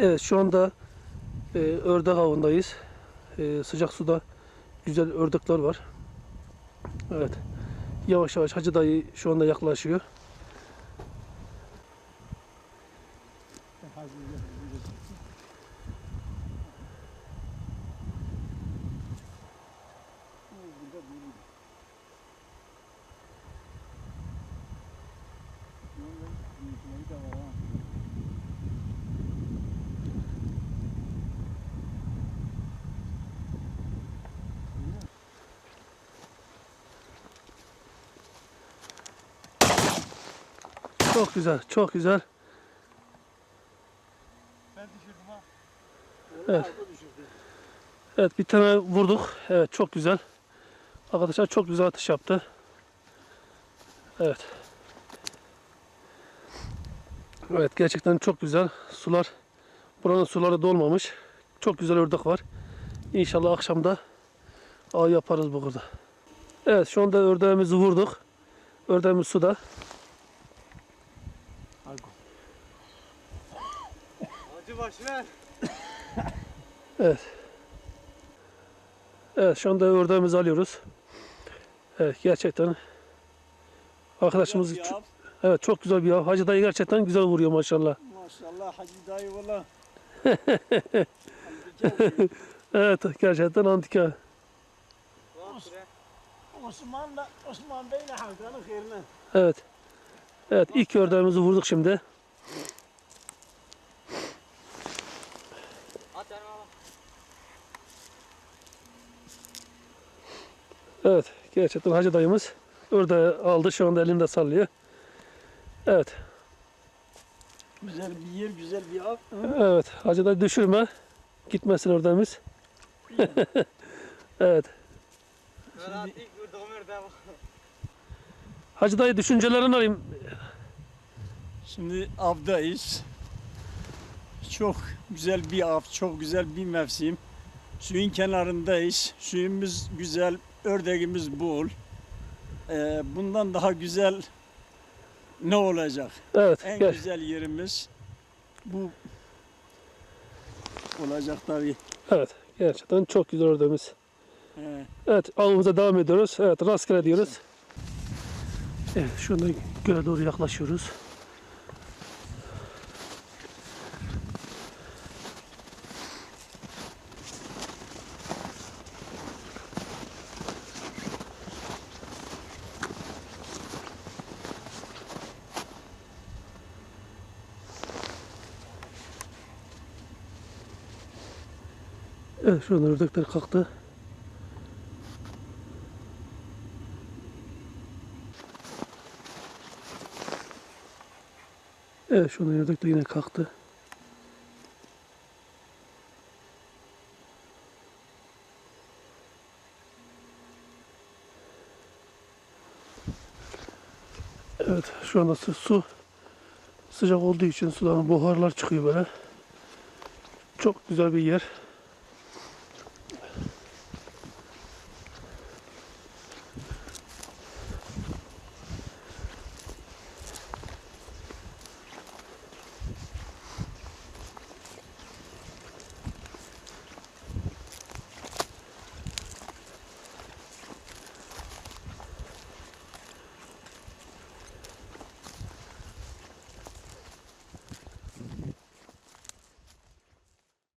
Evet şu anda e, ördek avındayız. E, sıcak suda güzel ördekler var. Evet. Yavaş yavaş Hacı dayı şu anda yaklaşıyor. Çok güzel, çok güzel. Ben düşürdüm ha. Evet. Evet bir tane vurduk. Evet çok güzel. Arkadaşlar çok güzel atış yaptı. Evet. Evet gerçekten çok güzel. Sular buranın suları dolmamış. Çok güzel ördek var. İnşallah akşamda av yaparız burada. Evet şu anda ördeğimizi vurduk. Ördeğimiz suda. Hacı baş ver. Evet. Evet şu anda ördeğimizi alıyoruz. Evet gerçekten arkadaşımız çok, evet çok güzel bir av. Hacı dayı gerçekten güzel vuruyor maşallah. Maşallah Hacı dayı valla. Evet gerçekten antika. Osman'la Osman Bey'le Hakan'ın hayrına. Evet. Evet ilk ördeğimizi vurduk şimdi. Evet gerçekten Hacı dayımız ördeği aldı şu anda elinde sallıyor. Evet. Güzel bir yer, güzel bir av. Evet, Hacı dayı düşürme. Gitmesin ördeğimiz. evet. Şimdi, Hacı dayı düşüncelerini alayım. şimdi avdayız. Çok güzel bir av, çok güzel bir mevsim. Suyun kenarındayız. Suyumuz güzel, ördeğimiz bol. Ee, bundan daha güzel ne olacak? Evet, En gel. güzel yerimiz bu olacak tabii. Evet, gerçekten çok güzel ördeğimiz. Ee, Evet, avımıza devam ediyoruz. Evet, rastgele diyoruz. Evet, şu anda göle doğru yaklaşıyoruz. Evet, şu anda ördekler kalktı. Evet, şu anda ördek de yine kalktı. Evet, şu anda su sıcak olduğu için sudan buharlar çıkıyor böyle. Çok güzel bir yer.